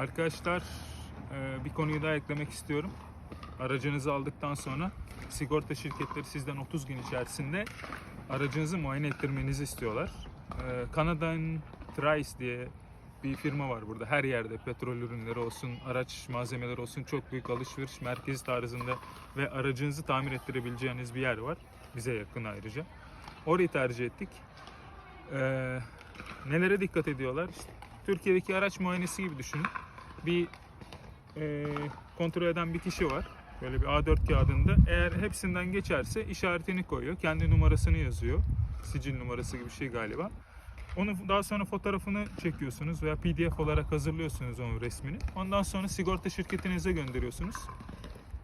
Arkadaşlar e, bir konuyu daha eklemek istiyorum. Aracınızı aldıktan sonra sigorta şirketleri sizden 30 gün içerisinde aracınızı muayene ettirmenizi istiyorlar. E, Canadian Trice diye bir firma var burada. Her yerde petrol ürünleri olsun, araç malzemeleri olsun çok büyük alışveriş merkezi tarzında ve aracınızı tamir ettirebileceğiniz bir yer var. Bize yakın ayrıca. Orayı tercih ettik. Ee, nelere dikkat ediyorlar? İşte Türkiye'deki araç muayenesi gibi düşünün. Bir e, kontrol eden bir kişi var. Böyle bir A4 kağıdında. Eğer hepsinden geçerse işaretini koyuyor. Kendi numarasını yazıyor. Sicil numarası gibi bir şey galiba. Onu daha sonra fotoğrafını çekiyorsunuz veya PDF olarak hazırlıyorsunuz onun resmini. Ondan sonra sigorta şirketinize gönderiyorsunuz.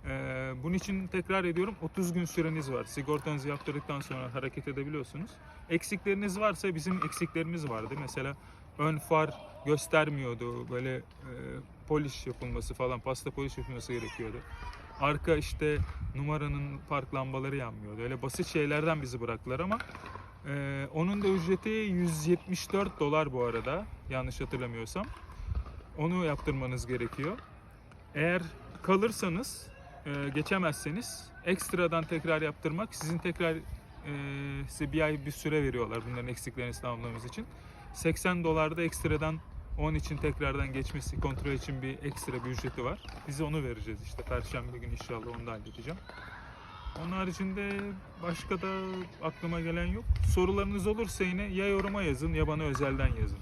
Ee, bunun için tekrar ediyorum 30 gün süreniz var. Sigortanızı yaptırdıktan sonra hareket edebiliyorsunuz. Eksikleriniz varsa bizim eksiklerimiz vardı. Mesela ön far göstermiyordu. Böyle e, polish yapılması falan, pasta polish yapılması gerekiyordu. Arka işte numaranın park lambaları yanmıyordu. Öyle basit şeylerden bizi bıraktılar ama e, onun da ücreti 174 dolar bu arada. Yanlış hatırlamıyorsam. Onu yaptırmanız gerekiyor. Eğer kalırsanız, e, geçemezseniz ekstradan tekrar yaptırmak sizin tekrar e, size bir ay bir süre veriyorlar bunların eksiklerini tamamlamanız için. 80 dolarda ekstradan onun için tekrardan geçmesi kontrol için bir ekstra bir ücreti var. Bize onu vereceğiz işte perşembe günü inşallah onu da halledeceğim. Onun haricinde başka da aklıma gelen yok. Sorularınız olursa yine ya yoruma yazın ya bana özelden yazın.